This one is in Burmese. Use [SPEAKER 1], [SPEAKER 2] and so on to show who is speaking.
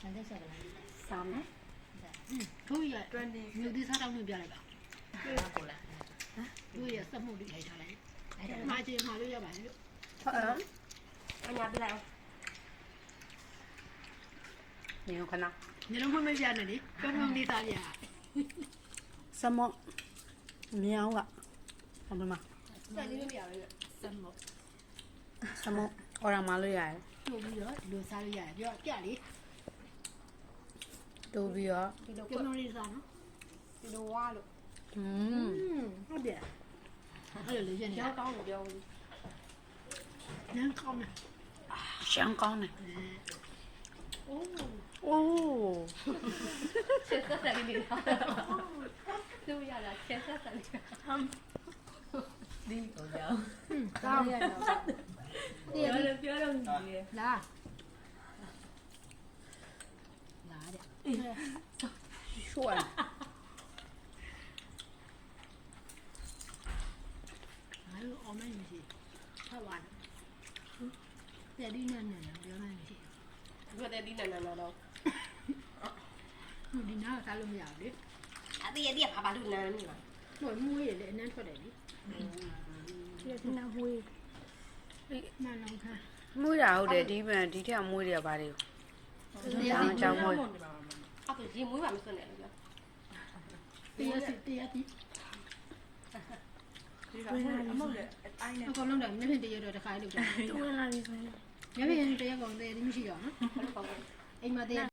[SPEAKER 1] ဆန်သက်ဆက်ကလည်း
[SPEAKER 2] စားမယ်
[SPEAKER 3] တို့ရ
[SPEAKER 4] 20
[SPEAKER 3] မြို့သီးစားတောင်းပြလိုက်ပါ
[SPEAKER 1] ဟာကိုလာ
[SPEAKER 3] တို့ရစက်မှုတွေလိုက်ထားလိုက်
[SPEAKER 1] အဲ့ဒါ
[SPEAKER 3] မှာချင်မှာလို့ရပါတယ်လို့
[SPEAKER 2] ဟုတ်လားအညာပြလိုက်အောင်ညခဏ
[SPEAKER 3] ညလုံးမမပြနဲ့လေပြုံးပြုံးလေးစားပြ
[SPEAKER 2] စမောမြောင်းကဟမမ
[SPEAKER 4] ဆက်လေးမပြရဘူး
[SPEAKER 3] စက်မှု
[SPEAKER 2] စမောအော်ရမလို့ရ တယ်
[SPEAKER 3] တို့ပြီးတော့ဒီလိုစားလို့ရတယ်ပြောပြလေ
[SPEAKER 2] တိုးပြီးတော့
[SPEAKER 4] ဒီလို
[SPEAKER 3] ပြုံးပြုံးလေးစားနော်
[SPEAKER 4] ဒီလိုဝါလို့
[SPEAKER 2] อืม
[SPEAKER 3] ဟုတ်တယ်အဲ့လိုလေးရနေ
[SPEAKER 4] ရောင်းကောင်းလို့ပြောဘူး
[SPEAKER 3] နန်းကောင်းတယ်
[SPEAKER 2] ရှမ်းကောင်းတယ်
[SPEAKER 4] အိုး
[SPEAKER 2] အိုး
[SPEAKER 4] ဆက်ဆက်ဆက်လေးနေတာသူရတာဆက်ဆက်ဆက်လေး
[SPEAKER 1] ဒီကိုကြောင်း
[SPEAKER 3] ကောင်း
[SPEAKER 4] ပြောလို့ပြောလို့ညီလေ
[SPEAKER 3] လာ လာတဲ့
[SPEAKER 2] ရှော့
[SPEAKER 3] ငါတို့အောင်မမရှိဖတ်ပါနဲ့ပြဒီနဲ့နဲ့ပြောနိုင်မရှိ
[SPEAKER 4] ဘယ်တဲ့ဒီနန်နန်တော့
[SPEAKER 3] ဘူးဒီနားစားလို့မရဘူးလေ
[SPEAKER 4] အတေးအတေးဘာဘာလို့နန်နေလဲ
[SPEAKER 3] ဟိုမွေးရလေအနမ်းထွက်တယ်လေ
[SPEAKER 2] ဒီနာမွေး
[SPEAKER 3] မှန်လုံးခါ
[SPEAKER 2] မွေးတာဟုတ်တယ်ဒီမှဒီထက်မွေးတယ်ဗါတယ်ကြောင်ကြောင်မွေး
[SPEAKER 4] အခုရေမွေးပါမစွနဲ့လို့ပြော
[SPEAKER 3] တရားစီတရားတီ
[SPEAKER 4] ဒီကအမဟုတ်လေအိုင်းနဲ့
[SPEAKER 3] အကုန်လုံးတော့မျက်ဖြင့်တရားတော့တစ်ခါလို့ကြာ
[SPEAKER 2] တွန်းလာပြီဆိုရင်
[SPEAKER 3] မျက်ဖြင့်တရားကောင်သေးတယ်မရှိတော့နော်
[SPEAKER 4] ဘယ်လိုပေါ့
[SPEAKER 3] အိမ်မှာတရား